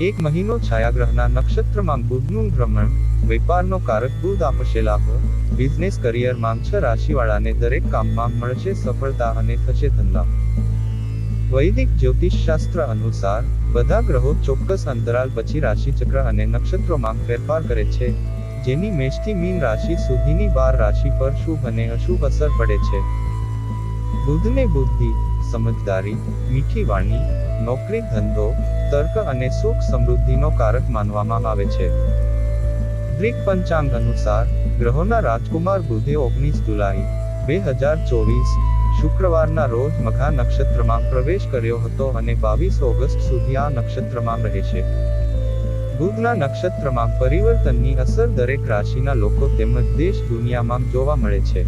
એક મહિનો છાયાગ્રહના નક્ષત્રમાં બુધનું ભ્રમણ, વેપારનો કારક બુધ આપશે લાભ, બિઝનેસ કરિયરમાં છ રાશિવાળાને દરેક કામમાં મળશે સફળતા અને થશે ધનલાભ. વૈદિક જ્યોતિષશાસ્ત્ર અનુસાર, બધા ગ્રહો ચોક્કસ અંતરાલ પછી રાશિચક્ર અને નક્ષત્રોમાં ફેરફાર કરે છે, જેની મેષથી મીન રાશિ સુધીની બાર રાશિ પર શુભ અને અશુભ અસર પડે છે. બુધને બુદ્ધિ, સમજદારી, મીઠી વાણી, નોકરી, ધંધો તર્ક અને સુખ સમૃદ્ધિનો કારક માનવામાં આવે છે. ગ્રીક પંચાંગ અનુસાર, ગ્રહોના રાજકુમાર બુધે ઓગણીસ જુલાઈ, બે હજાર ચોવીસ, શુક્રવારના રોજ મઘા નક્ષત્રમાં પ્રવેશ કર્યો હતો અને બાવીસ ઓગસ્ટ સુધી આ નક્ષત્રમાં રહે છે. બુધના નક્ષત્રમાં પરિવર્તનની અસર દરેક રાશિના લોકો તેમજ દેશ દુનિયામાં જોવા મળે છે.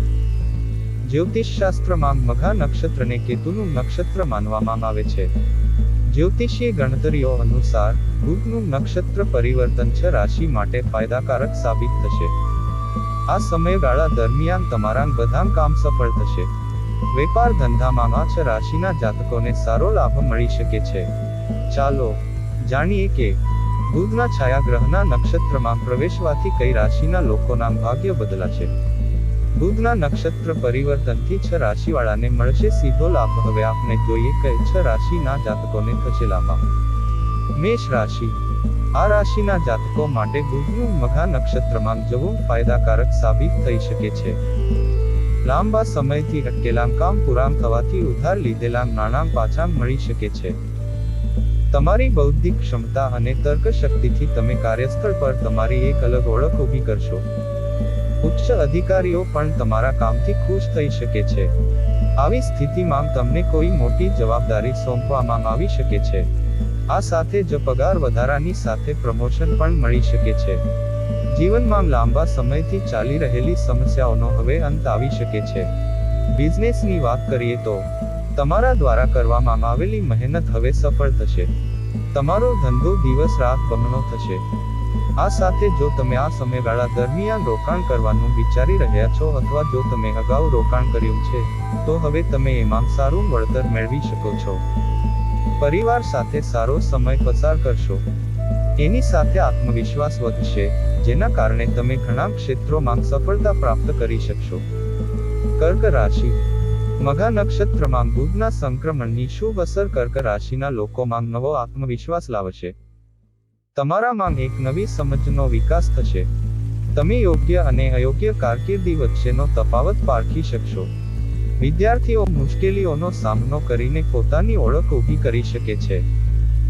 જ્યોતિષશાસ્ત્રમાં મઘા નક્ષત્રને કેતુનું નક્ષત્ર માનવામાં આવે છે. જ્યોતિષીય ગણતરીઓ અનુસાર, બુધનું નક્ષત્ર પરિવર્તન છ રાશિ માટે ફાયદાકારક સાબિત થશે. આ સમયગાળા દરમિયાન તમારા બધા કામ સફળ થશે. વેપાર ધંધામાં છ રાશિના જાતકોને સારો લાભ મળી શકે છે. ચાલો, જાણીએ કે બુધના છાયાગ્રહના નક્ષત્રમાં પ્રવેશવાથી કઈ રાશિના લોકોના ભાગ્ય બદલાશે. બુધના નક્ષત્ર પરિવર્તનથી છ રાશિવાળાને મળશે સીધો લાભ. હવે આપણે જોઈએ કે છ રાશિના જાતકોને થશે લાભ મેષ રાશિ. આ રાશિના જાતકો માટે બુધનું મઘા નક્ષત્રમાં જવું ફાયદાકારક સાબિત થઈ શકે છે. લાંબા સમયથી અટકેલા કામ પૂરામ થવાથી ઉધાર લીધેલા નાણાં પાછા મળી શકે છે. તમારી બૌદ્ધિક ક્ષમતા અને તર્ક શક્તિથી તમે કાર્યસ્થળ પર તમારી એક અલગ ઓળખ ઊભી કરશો. ઉચ્ચ અધિકારીઓ પણ તમારા કામથી ખુશ થઈ શકે છે. આવી સ્થિતિમાં તમને કોઈ મોટી જવાબદારી સોંપવામાં આવી શકે છે. આ સાથે જ પગાર વધારાની સાથે પ્રમોશન પણ મળી શકે છે. જીવનમાં લાંબા સમયથી ચાલી રહેલી સમસ્યાઓનો હવે અંત આવી શકે છે. બિઝનેસની વાત કરીએ તો, તમારા દ્વારા કરવામાં આવેલી મહેનત હવે સફળ થશે. તમારો ધંધો દિવસ રાત બમણો થશે. આ સાથે જો તમે આ સમયગાળા દરમિયાન રોકાણ કરવાનું વિચારી રહ્યા છો અથવા જો તમે અગાઉ રોકાણ કર્યું છે, તો હવે તમે એમાં સારું વળતર મેળવી શકો છો. પરિવાર સાથે સારો સમય પસાર કરશો. એની સાથે આત્મવિશ્વાસ વધશે, જેના કારણે તમે ઘણા ક્ષેત્રોમાં સફળતા પ્રાપ્ત કરી શકશો. કર્ક રાશિ. મઘા નક્ષત્રમાં બુધના સંક્રમણની શુભ અસર કર્ક રાશિના લોકોમાં નવો આત્મવિશ્વાસ લાવશે. તમારામાં એક નવી સમજનો વિકાસ થશે. તમે યોગ્ય અને અયોગ્ય કારકિર્દી વચ્ચેનો તફાવત પારખી શકશો. વિદ્યાર્થીઓ મુશ્કેલીઓનો સામનો કરીને પોતાની ઓળખ ઊભી કરી શકે છે.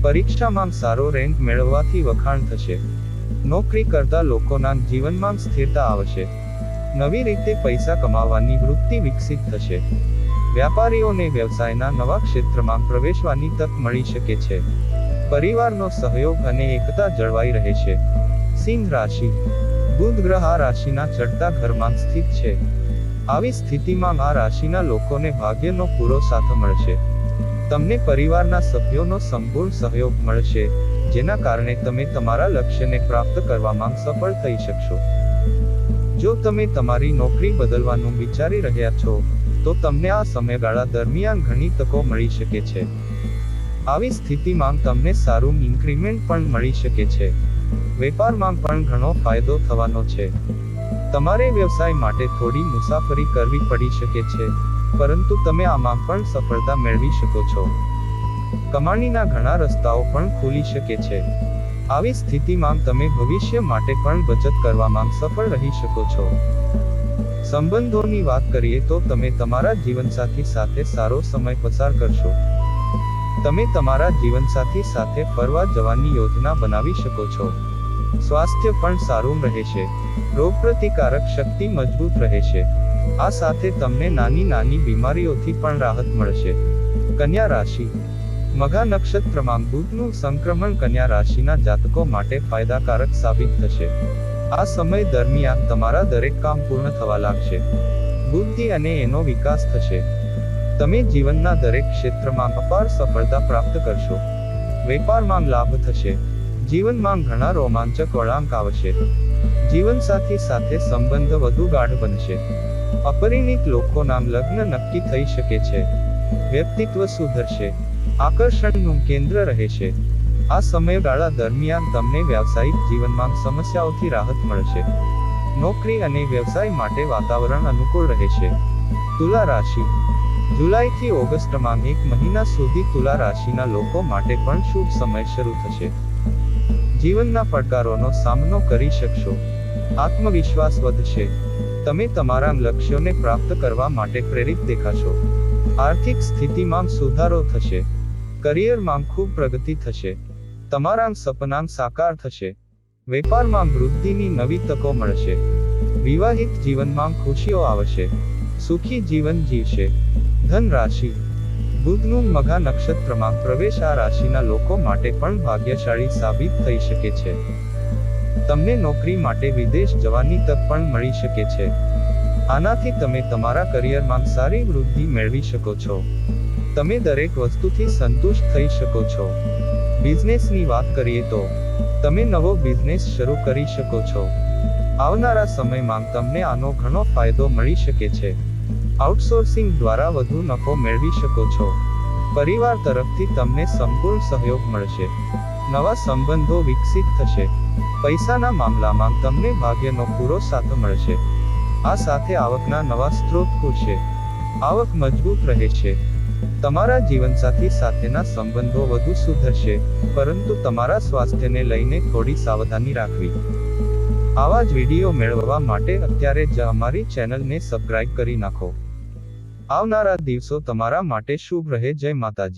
પરીક્ષામાં સારો રેન્ક મેળવવાથી વખાણ થશે. નોકરી કરતા લોકોના જીવનમાં સ્થિરતા આવશે. નવી રીતે પૈસા કમાવાની વૃત્તિ વિકસિત થશે. વ્યાપારીઓને વ્યવસાયના નવા ક્ષેત્રમાં પ્રવેશવાની તક મળી શકે છે. પરિવારનો સહયોગ અને એકતા જળવાઈ રહે છે. સિંહ રાશિ. બુધ ગ્રહ આ રાશિના ચડતા ઘરમાં સ્થિત છે. આવી સ્થિતિમાં આ રાશિના લોકોને ભાગ્યનો પૂરો સાથ મળશે. તમને પરિવારના સભ્યોનો સંપૂર્ણ સહયોગ મળશે, જેના કારણે તમે તમારા લક્ષ્યને પ્રાપ્ત કરવામાં સફળ થઈ શકશો. જો તમે તમારી નોકરી બદલવાનું વિચારી રહ્યા છો, તો તમને આ સમયગાળા દરમિયાન ઘણી તકો મળી શકે છે. આવી સ્થિતિમાં તમને સારું ઇન્ક્રીમેન્ટ પણ મળી શકે છે. વેપારમાં પણ ઘણો ફાયદો થવાનો છે. તમારે વ્યવસાય માટે થોડી મુસાફરી કરવી પડી શકે છે, પરંતુ તમે આમાં પણ સફળતા મેળવી શકો છો. કમાણીના ઘણા રસ્તાઓ પણ ખુલી શકે છે. આવી સ્થિતિમાં તમે ભવિષ્ય માટે પણ બચત કરવામાં સફળ રહી શકો છો. સંબંધોની વાત કરીએ તો તમે તમારા જીવનસાથી સાથે સારો સમય પસાર કરશો. તમે તમારા જીવનસાથી સાથે ફરવા જવાની યોજના બનાવી શકો છો. સ્વાસ્થ્ય પણ સારું રહેશે. રોગપ્રતિકારક શક્તિ મજબૂત રહેશે. આ સાથે તમને નાની નાની બીમારીઓથી પણ રાહત મળશે. કન્યા રાશિ. મઘા નક્ષત્રમાં બુધનું સંક્રમણ કન્યા રાશિના જાતકો માટે ફાયદાકારક સાબિત થશે. આ સમય દરમિયાન તમારા દરેક કામ પૂર્ણ થવા લાગશે. બુદ્ધિ અને એનો વિકાસ થશે. તમે જીવનના દરેક ક્ષેત્રમાં અપાર સફળતા પ્રાપ્ત કરશો. વેપારમાં લાભ થશે. જીવનમાં ઘણા રોમાંચક વળાંક આવશે. જીવનસાથી સાથે સંબંધ વધુ ગાઢ બનશે. અપરિણિત લોકોના લગ્ન નક્કી થઈ શકે છે. વ્યક્તિત્વ સુધરશે. આકર્ષણનું કેન્દ્ર રહેશે. આ સમયગાળા દરમિયાન તમને વ્યાવસાયિક જીવનમાં સમસ્યાઓથી રાહત મળશે. નોકરી અને વ્યવસાય માટે વાતાવરણ અનુકૂળ રહેશે. તુલા રાશિ. જુલાઈથી ઓગસ્ટમાં એક મહિના સુધી તુલા રાશિના લોકો માટે પણ શુભ સમય શરૂ થશે. જીવનના પડકારોનો સામનો કરી શકશો. આત્મવિશ્વાસ વધશે. તમે તમારા લક્ષ્યોને પ્રાપ્ત કરવા માટે પ્રેરિત દેખાશો. આર્થિક સ્થિતિમાં સુધારો થશે. કરિયરમાં ખૂબ પ્રગતિ થશે. તમારા સપનાં સાકાર થશે. વેપારમાં વૃદ્ધિની નવી તકો મળશે. વિવાહિત જીવનમાં ખુશીઓ આવશે. સુખી જીવન જીવશે. ધન રાશિ બુધનું મઘા નક્ષત્રમાં પ્રવેશ આ રાશિના લોકો માટે પણ ભાગ્યશાળી સાબિત થઈ શકે છે. તમને નોકરી માટે વિદેશ જવાની તક પણ મળી શકે છે. આનાથી તમે તમારા કરિયરમાં સારી વૃદ્ધિ મેળવી શકો છો. તમે દરેક વસ્તુથી સંતુષ્ટ થઈ શકો છો. બિઝનેસની વાત કરીએ તો, તમે નવો બિઝનેસ શરૂ કરી શકો છો. આવનારા સમયમાં તમને આનો ઘણો ફાયદો મળી શકે છે. આઉટસોર્સિંગ દ્વારા વધુ નફો મેળવી શકો છો. પરિવાર તરફથી તમને સંપૂર્ણ સહયોગ મળશે. નવા સંબંધો વિકસિત થશે. પૈસાના મામલામાં તમને ભાગ્યનો પૂરો સાથ મળશે. આ સાથે આવકના નવા સ્ત્રોત ખુલશે આવક મજબૂત રહે છે. તમારા જીવનસાથી સાથેના સંબંધો વધુ સુધરશે, પરંતુ તમારા સ્વાસ્થ્યને લઈને થોડી સાવધાની રાખવી. આવા જ વીડિયો મેળવવા માટે અત્યારે જ અમારી ચેનલને સબસ્ક્રાઇબ કરી નાખો. આવનારા દિવસો તમારા માટે શુભ રહે. જય માતાજી.